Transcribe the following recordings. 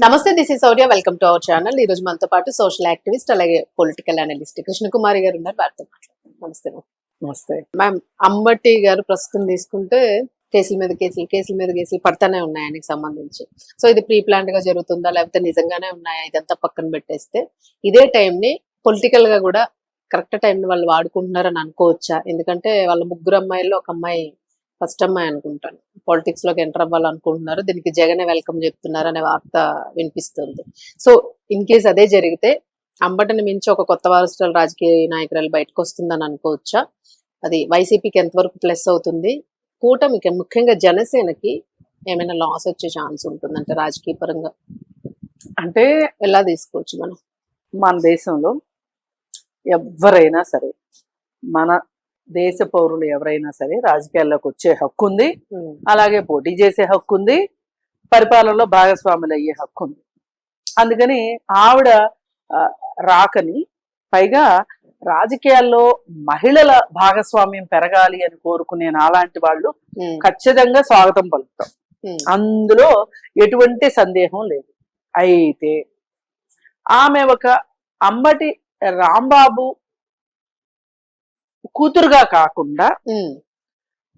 నమస్తే this is Sourya welcome to our channel ఈ రోజు మనతో పాటు సోషల్ యాక్టివిస్ట్ అలాగే పొలిటికల్ అనలిస్ట్ కృష్ణకుమారి గారు ఉన్నారు. వారితో నమస్తే మ్యామ్. నమస్తే. మ్యామ్ అంబటి గారు ప్రస్తుతం తీసుకుంటే కేసుల మీద కేసులు కేసుల మీద కేసులు పడతానే ఉన్నాయి ఆయనకి సంబంధించి. సో ఇది ప్రీ ప్లాంట్గా జరుగుతుందా? లేకపోతే నిజంగానే ఉన్నాయా? ఇదంతా పక్కన పెట్టేస్తే ఇదే time ని పొలిటికల్గా కూడా కరెక్ట్ టైం వాళ్ళు వాడుకుంటున్నారని అనుకోవచ్చా? ఎందుకంటే వాళ్ళ ముగ్గురు అమ్మాయిల్లో ఒక అమ్మాయి ఫస్ట్ అమ్మాయి అనుకుంటాను. పాలిటిక్స్లోకి ఎంటర్ అవ్వాలనుకుంటున్నారు. దీనికి జగనే వెల్కమ్ చెప్తున్నారు అనే వార్త వినిపిస్తుంది. సో ఇన్ కేస్ అదే జరిగితే అంబటిని మించి ఒక కొత్త వారసుల రాజకీయ నాయకురాలు బయటకు వస్తుందని అనుకోవచ్చా? అది వైసీపీకి ఎంతవరకు ప్లస్ అవుతుంది? కూటమికి ముఖ్యంగా జనసేనకి ఏమైనా లాస్ వచ్చే ఛాన్స్ ఉంటుందంటే రాజకీయ పరంగా? అంటే ఎలా తీసుకోవచ్చు మనం? మన దేశంలో ఎవరైనా సరే మన దేశ పౌరులు ఎవరైనా సరే రాజకీయాల్లోకి వచ్చే హక్కు ఉంది. అలాగే పోటీ చేసే హక్కు ఉంది. పరిపాలనలో భాగస్వాములు అయ్యే హక్కు ఉంది. అందుకని ఆవిడ రాకని పైగా రాజకీయాల్లో మహిళల భాగస్వామ్యం పెరగాలి అని కోరుకునే నాలాంటి వాళ్ళు ఖచ్చితంగా స్వాగతం పలుకుతాం. అందులో ఎటువంటి సందేహం లేదు. అయితే ఆమె ఒక అంబటి రాంబాబు కూతురుగా కాకుండా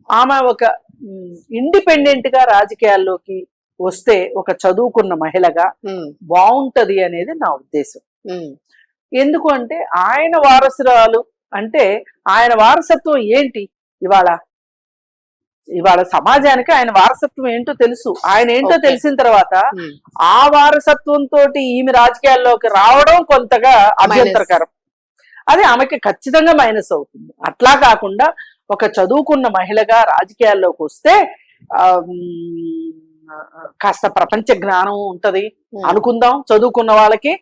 ఆమె ఒక ఇండిపెండెంట్గా రాజకీయాల్లోకి వస్తే ఒక చదువుకున్న మహిళగా బాగుంటది అనేది నా ఉద్దేశం. ఎందుకు అంటే ఆయన వారసురాలు అంటే ఆయన వారసత్వం ఏంటి? ఇవాళ ఇవాళ సమాజానికి ఆయన వారసత్వం ఏంటో తెలుసు. ఆయన ఏంటో. తెలిసిన తర్వాత ఆ వారసత్వంతో ఈమె రాజకీయాల్లోకి రావడం కొంతగా అభ్యంతరకరం. అది ఆమెకి ఖచ్చితంగా మైనస్ అవుతుంది. అట్లా కాకుండా ఒక చదువుకున్న మహిళగా రాజకీయాల్లోకి వస్తే కాస్త ప్రపంచ జ్ఞానం ఉంటది ఉమ్, అనుకుందాం చదువుకున్న వాళ్ళకి.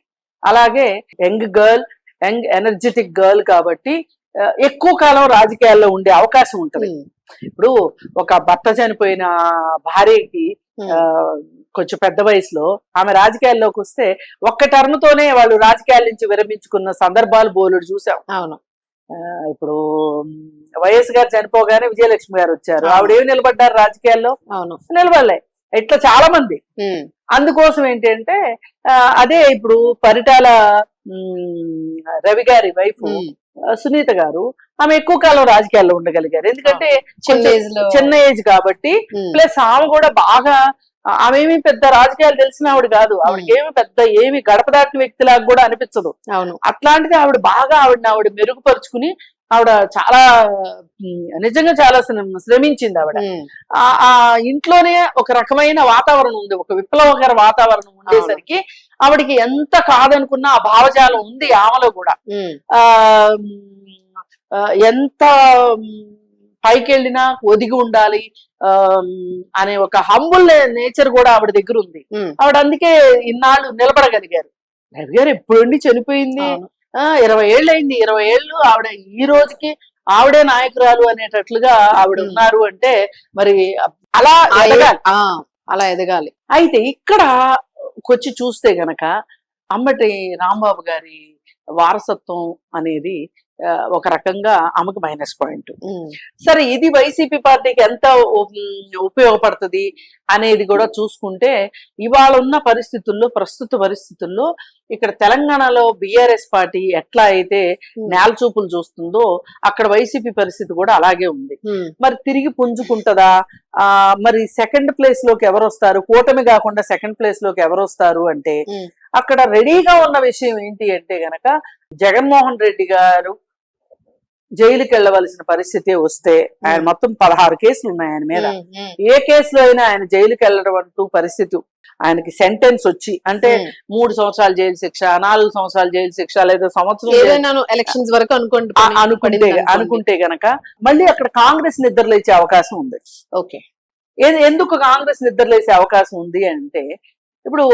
అలాగే young girl young energetic girl కాబట్టి ఎక్కువ కాలం రాజకీయాల్లో ఉండే అవకాశం ఉంటది. ఇప్పుడు ఒక భర్త చనిపోయిన భార్యకి కొంచెం పెద్ద వయసులో ఆమె రాజకీయాల్లోకి వస్తే ఒక్క టర్మ్ తోనే వాళ్ళు రాజకీయాల నుంచి విరమించుకున్న సందర్భాలు బోలుడు చూసాం. అవును. ఇప్పుడు వైఎస్ గారు చనిపోగానే విజయలక్ష్మి గారు వచ్చారు. ఆవిడ ఏమి నిలబడ్డారు రాజకీయాల్లో? అవును. నిలబడలే. ఇట్లా చాలా మంది అందుకోసం ఏంటంటే అదే ఇప్పుడు పరిటాల రవి గారి వైఫ్ సునీత గారు. ఆమె ఎక్కువ కాలం రాజకీయాల్లో ఉండగలిగారు. ఎందుకంటే చిన్న ఏజ్లో చిన్న ఏజ్ కాబట్టి ప్లస్ ఆమె కూడా బాగా ఆమె ఏమి పెద్ద రాజకీయాలు తెలిసిన ఆవిడ కాదు. ఆవిడకి ఏమి పెద్ద ఏమి గడప దాటిన వ్యక్తిలాగా కూడా అనిపించదు. అవును. అట్లాంటిది ఆవిడ బాగా ఆవిడని ఆవిడ మెరుగుపరుచుకుని ఆవిడ చాలా నిజంగా చాలా శ్రమ- శ్రమించింది ఆవిడ. ఆ ఇంట్లోనే ఒక రకమైన వాతావరణం ఉంది. ఒక విప్లవకర వాతావరణం ఉండేసరికి ఆవిడకి ఎంత కాదనుకున్నా ఆ భావజాలం ఉంది ఆమెలో కూడా. ఆ ఎంత పైకి వెళ్ళినా ఒదిగి ఉండాలి ఆ, అనే ఒక హంబుల్ నేచర్ కూడా ఆవిడ దగ్గర ఉంది. ఆవిడ అందుకే ఇన్నాళ్ళు నిలబడగలిగారు. రవి గారు ఎప్పుడండి చనిపోయింది? ఇరవై ఏళ్ళు అయింది ఇరవై ఏళ్ళు ఆవిడ ఈ రోజుకి ఆవిడే నాయకురాలు అనేటట్లుగా ఆవిడ. ఉన్నారు అంటే మరి అలా అలా ఎదగాలి. అయితే ఇక్కడ వచ్చి చూస్తే గనక అమ్మటి రాంబాబు గారి వారసత్వం అనేది ఒక రకంగా ఆమెకు మైనస్ పాయింట్. సరే ఇది వైసీపీ పార్టీకి ఎంత ఉపయోగపడుతుంది అనేది కూడా చూసుకుంటే ఇవాళ ఉన్న పరిస్థితుల్లో ప్రస్తుత పరిస్థితుల్లో ఇక్కడ తెలంగాణలో బిఆర్ఎస్ పార్టీ ఎట్లా అయితే నేల చూపులు చూస్తుందో అక్కడ వైసీపీ పరిస్థితి కూడా అలాగే ఉంది. మరి తిరిగి పుంజుకుంటదా? ఆ మరి సెకండ్ ప్లేస్లోకి ఎవరు వస్తారు కూటమి కాకుండా సెకండ్ ప్లేస్లోకి ఎవరు వస్తారు అంటే అక్కడ రెడీగా ఉన్న విషయం ఏంటి అంటే గనక జగన్మోహన్ రెడ్డి గారు జైలుకి వెళ్ళవలసిన పరిస్థితి వస్తే ఆయన. మొత్తం పదహారు కేసులు ఉన్నాయి ఆయన మీద. ఏ కేసులో అయినా ఆయన జైలుకి వెళ్ళడం అంటూ పరిస్థితి. ఆయనకి సెంటెన్స్ వచ్చి అంటే. మూడు సంవత్సరాలు జైలు శిక్ష నాలుగు సంవత్సరాలు జైలు శిక్ష లేదా సంవత్సరం ఎలక్షన్స్ వరకు అనుకోండి ఆ- అనుకుంటే అనుకుంటే గనక మళ్ళీ అక్కడ కాంగ్రెస్ నిద్రలేచే అవకాశం ఉంది. ఓకే. ఎందుకు కాంగ్రెస్ నిద్రలేసే అవకాశం ఉంది అంటే ఇప్పుడు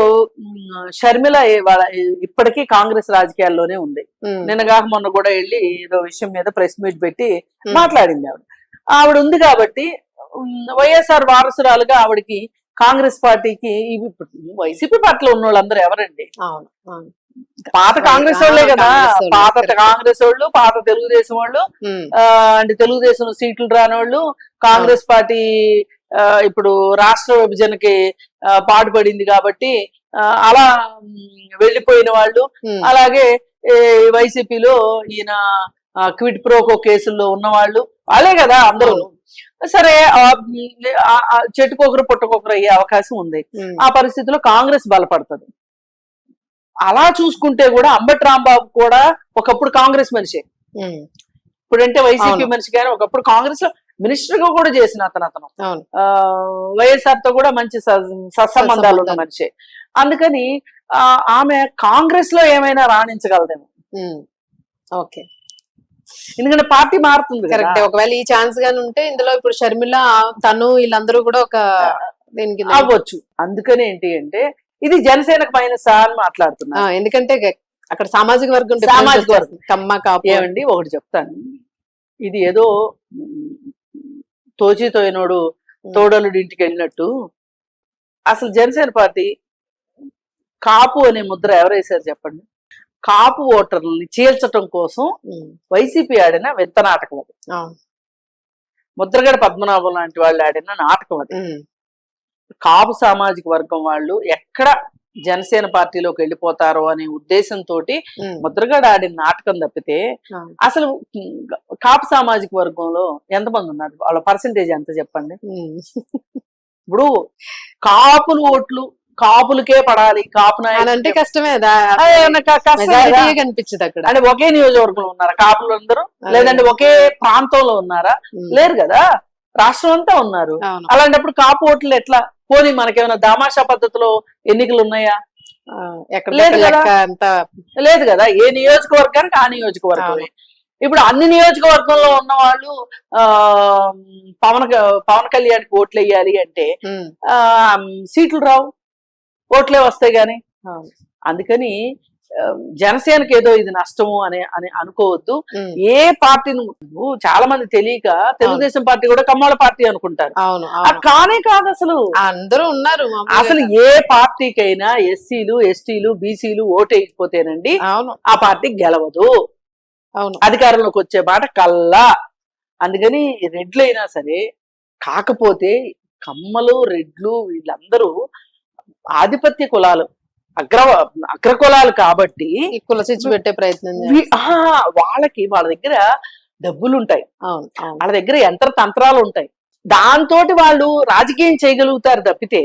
షర్మిల వాళ్ళ ఇప్పటికీ కాంగ్రెస్ రాజకీయాల్లోనే ఉంది. ఉమ్, నిన్న కాక మొన్న కూడా వెళ్ళి ఏదో విషయం మీద ప్రెస్ మీట్ పెట్టి మాట్లాడింది ఆవిడ. ఆవిడ ఉంది కాబట్టి వైఎస్ఆర్ వారసురాలుగా ఆవిడకి కాంగ్రెస్ పార్టీకి ఇవి వైసీపీ పార్టీలో ఉన్న వాళ్ళందరూ ఎవరండి? అవును పాత కాంగ్రెస్ వాళ్ళే కదా. వాళ్ళే, పాత. కాంగ్రెస్ వాళ్ళు పాత తెలుగుదేశం వాళ్ళు అంటే తెలుగుదేశం సీట్లు రానోళ్ళు కాంగ్రెస్ పార్టీ ఇప్పుడు రాష్ట్ర విభజనకి పాటుపడింది కాబట్టి అలా వెళ్ళిపోయిన వాళ్ళు. అలాగే వైసీపీలో ఈయన క్విడ్ ప్రోకో కేసుల్లో ఉన్నవాళ్ళు. వాళ్ళే కదా అందరూ. సరే చెట్టుకొకరు పుట్టకొకరు అయ్యే అవకాశం ఉంది. ఆ పరిస్థితిలో కాంగ్రెస్ బలపడుతుంది. అలా చూసుకుంటే కూడా అంబటి రాంబాబు కూడా ఒకప్పుడు కాంగ్రెస్ మనిషే. ఇప్పుడంటే వైసీపీ. మనిషి కానీ ఒకప్పుడు కాంగ్రెస్లో మినిస్టర్గా కూడా చేసిన అతను అతను. వైఎస్ఆర్తో కూడా మంచి సత్సంబంధాలు ఉన్న. మనిషి. అందుకని ఆమె కాంగ్రెస్లో ఏమైనా రాణించగలదేమో. ఓకే. ఎందుకంటే పార్టీ మారుతుంది కరెక్ట్. ఒకవేళ ఈ ఛాన్స్ గాని ఉంటే ఇందులో ఇప్పుడు షర్మిల తను వీళ్ళందరూ కూడా ఒక దీనికి అవ్వచ్చు. అందుకని ఏంటి అంటే ఇది జనసేనకు మైనస్ అని మాట్లాడుతున్నా ఎందుకంటే అక్కడ సామాజిక వర్గం సామాజిక వర్గం. కమ్మ కాపు. ఏమండి ఒకటి చెప్తాను. ఇది ఏదో మ్, తోచి తోయినోడు తోడలుడి ఇంటికి వెళ్ళినట్టు. అసలు జనసేన పార్టీ కాపు అనే ముద్ర ఎవరేశారు చెప్పండి? కాపు ఓటర్లని చీల్చటం కోసం వైసీపీ ఆడిన వింత నాటకం అది. ముద్రగడ పద్మనాభం లాంటి వాళ్ళు ఆడిన నాటకం అది. కాపు సామాజిక వర్గం వాళ్ళు ఎక్కడ జనసేన పార్టీలోకి వెళ్ళిపోతారో అనే ఉద్దేశంతో ముద్రగడ ఆడిన నాటకం తప్పితే. అసలు కాపు సామాజిక వర్గంలో ఎంతమంది ఉన్నారు? వాళ్ళ పర్సంటేజ్ ఎంత చెప్పండి? ఇప్పుడు కాపులు ఓట్లు కాపులకే పడాలి కాపు అంటే కష్టమే కనిపించదు అక్కడ. అంటే ఒకే నియోజకవర్గంలో ఉన్నారా కాపులు అందరూ? అదే. లేదంటే ఒకే ప్రాంతంలో ఉన్నారా? లేరు కదా? రాష్ట్రం అంతా ఉన్నారు. అలాంటప్పుడు కాపు ఓట్లు ఎట్లా? పోనీ మనకేమైనా దామాషా పద్ధతిలో ఎన్నికలు ఉన్నాయా లేదు కదా. లేదు కదా. ఏ నియోజకవర్గానికి ఆ నియోజకవర్గమే. ఇప్పుడు అన్ని నియోజకవర్గంలో ఉన్న వాళ్ళు ఆ పవన్ పవన్ కళ్యాణ్కి ఓట్లు వేయాలి అంటే సీట్లు రావు. ఓట్లే వస్తాయి గాని. అందుకని జనసేనకి ఏదో ఇది నష్టము అని అని అనుకోవద్దు. ఏ పార్టీని చాలా మంది తెలియక తెలుగుదేశం పార్టీ కూడా కమ్మాల పార్టీ అనుకుంటారు. అవును కానే కాదు అసలు. అందరూ ఉన్నారు. అసలు ఏ పార్టీకైనా ఎస్సీలు ఎస్టీలు బీసీలు ఓటు వేయకపోతేనండి అవును. ఆ పార్టీ గెలవదు. అవును. అధికారంలోకి వచ్చే మాట కల్లా. అందుకని రెడ్లు అయినా సరే కాకపోతే కమ్మలు రెడ్లు వీళ్ళందరూ ఆధిపత్య కులాలు. అగ్ర అగ్ర కులాలు కాబట్టి కుల చిచ్చు పెట్టే ప్రయత్నం వాళ్ళకి వాళ్ళ దగ్గర డబ్బులు ఉంటాయి వాళ్ళ దగ్గర యంత్ర తంత్రాలు ఉంటాయి దాంతో వాళ్ళు రాజకీయం చేయగలుగుతారు తప్పితే.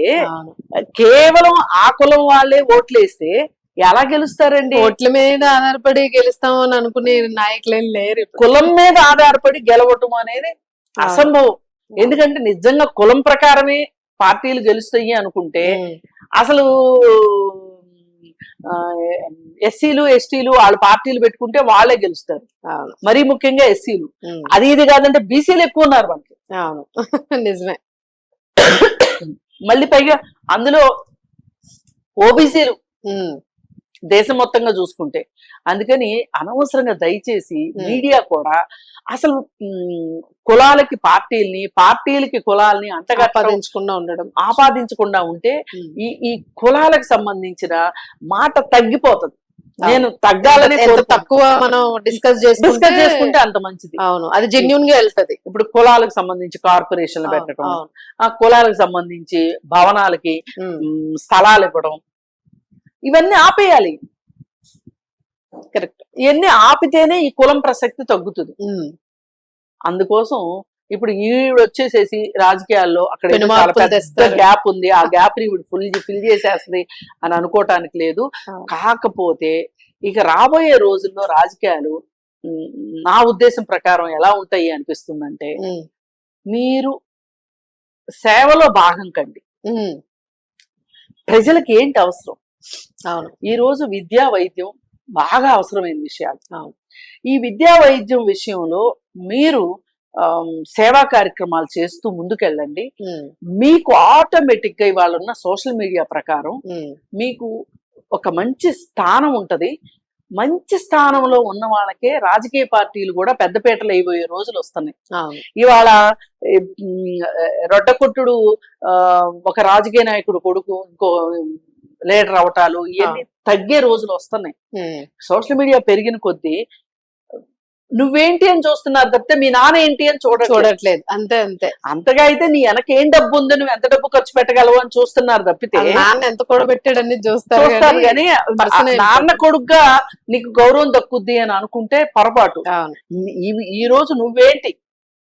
కేవలం ఆ కులం వాళ్ళే ఓట్లు వేస్తే ఎలా గెలుస్తారండి? ఓట్ల మీద ఆధారపడి గెలుస్తాం అని అనుకునే నాయకులేం లేరు. కులం మీద ఆధారపడి గెలవటం అనేది అసంభవం. ఎందుకంటే నిజంగా కులం ప్రకారమే పార్టీలు గెలుస్తాయి అనుకుంటే అసలు ఎస్సీలు ఎస్టీలు వాళ్ళ పార్టీలు పెట్టుకుంటే వాళ్ళే గెలుస్తారు. అవును. మరీ ముఖ్యంగా ఎస్సీలు. అది ఇది కాదంటే బీసీలు ఎక్కువ ఉన్నారు మనకి. అవును. నిజమే. మళ్ళీ పైగా అందులో ఓబీసీలు. దేశం మొత్తంగా చూసుకుంటే. అందుకని అనవసరంగా దయచేసి. మీడియా కూడా అసలు కులాలకి పార్టీల్ని పార్టీలకి కులాల్ని అంటగట్టడం ఆపాదించకుండా ఉండడం. ఆపాదించకుండా ఉంటే. ఈ ఈ కులాలకు సంబంధించిన మాట తగ్గిపోతుంది. నేను తగ్గాలని. తక్కువ మనం డిస్కస్ డిస్కస్ చేసుకుంటే అంత మంచిది. అవును. అది జెన్యున్గా వెళ్తది. ఇప్పుడు కులాలకు సంబంధించి కార్పొరేషన్లు పెట్టడం. ఆ కులాలకు సంబంధించి భవనాలకి స్థలాలు ఇవ్వడం ఇవన్నీ ఆపేయాలి. కరెక్ట్. ఇవన్నీ ఆపితేనే ఈ కులం ప్రసక్తి తగ్గుతుంది. అందుకోసం ఇప్పుడు ఈవిడ వచ్చేసేసి రాజకీయాల్లో అక్కడ. గ్యాప్ ఉంది. ఆ గ్యాప్ ఈవిడ ఫుల్ ఫిల్ చేసేస్తుంది అని అనుకోవటానికి లేదు. కాకపోతే ఇక రాబోయే రోజుల్లో రాజకీయాలు నా ఉద్దేశం ప్రకారం ఎలా ఉంటాయి అనిపిస్తుందంటే మీరు సేవలో భాగం కండి. ప్రజలకు ఏంటి అవసరం? అవును. ఈ రోజు విద్యా వైద్యం బాగా అవసరమైన విషయాలు. అవును. ఈ విద్యా వైద్యం విషయంలో మీరు సేవా కార్యక్రమాలు చేస్తూ ముందుకెళ్ళండి. మీకు ఆటోమేటిక్గా ఇవాళ ఉన్న సోషల్ మీడియా ప్రకారం మీకు ఒక మంచి స్థానం ఉంటది. మంచి స్థానంలో ఉన్న వాళ్ళకే రాజకీయ పార్టీలు కూడా పెద్దపేటలు అయిపోయే రోజులు వస్తున్నాయి. ఇవాళ రొడ్డకొట్టుడు ఒక రాజకీయ నాయకుడు కొడుకు ఇంకో లీడర్ అవటాలు ఇవన్నీ తగ్గే రోజులు వస్తున్నాయి. సోషల్ మీడియా పెరిగిన కొద్దీ నువ్వేంటి అని చూస్తున్నారు తప్పితే మీ నాన్న ఏంటి అని చూడట్లేదు. చూడట్లేదు. అంతే అంతే. అంతగా అయితే నీ వెనక ఏం డబ్బు ఉంది? నువ్వు ఎంత డబ్బు ఖర్చు పెట్టగలవు అని చూస్తున్నారు తప్పితే నాన్న ఎంత కూడబెట్టాడని చూస్తారు చూస్తారు కానీ నాన్న కొడుగ్గా నీకు గౌరవం దక్కుద్ది అని అనుకుంటే పొరపాటు. ఈ- రోజు నువ్వేంటి?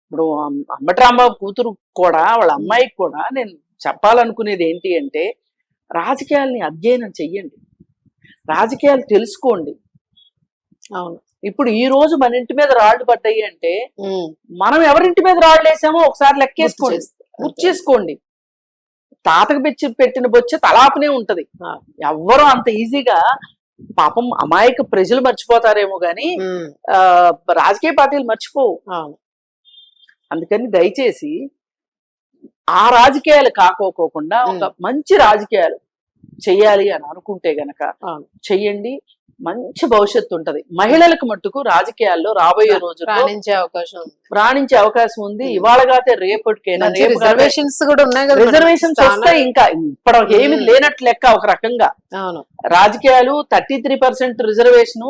ఇప్పుడు అమ్- అంబటి రాంబాబు కూతురు కూడా వాళ్ళ అమ్మాయికి కూడా నేను చెప్పాలనుకునేది ఏంటి అంటే రాజకీయాల్ని అధ్యయనం చెయ్యండి. రాజకీయాలు తెలుసుకోండి. అవును. ఇప్పుడు ఈ రోజు మన ఇంటి మీద రాళ్ళు పడ్డాయి అంటే. మనం ఎవరింటి మీద రాళ్ళు వేసామో ఒకసారి లెక్కేసుకోండి. గుర్తు చేస్తా. గుర్తు చేసుకోండి. తాతకు పెచ్చి పెట్టిన బొచ్చే తలాపనే ఉంటది. ఎవ్వరూ అంత ఈజీగా పాపం అమాయక ప్రజలు మర్చిపోతారేమో గాని రాజకీయ పార్టీలు మర్చిపోవు. అందుకని దయచేసి ఆ రాజకీయాలు కాకోకోకుండా ఒక మంచి రాజకీయాలు చెయ్యాలి అని అనుకుంటే గనక. చెయ్యండి మంచి భవిష్యత్తు ఉంటది మహిళలకు మట్టుకు రాజకీయాల్లో రాబోయే రోజుల్లో రాణించే అవకాశం. రాణించే అవకాశం ఉంది. ఇవాళ కాతే రేపటికైనా రిజర్వేషన్స్ కూడా ఉన్నాయి కదా. రిజర్వేషన్స్ ఇంకా ఇప్పుడు ఏమి ఉమ్. లేనట్టు లెక్క ఒక రకంగా అవును రాజకీయాలు థర్టీ త్రీ పర్సెంట్ రిజర్వేషన్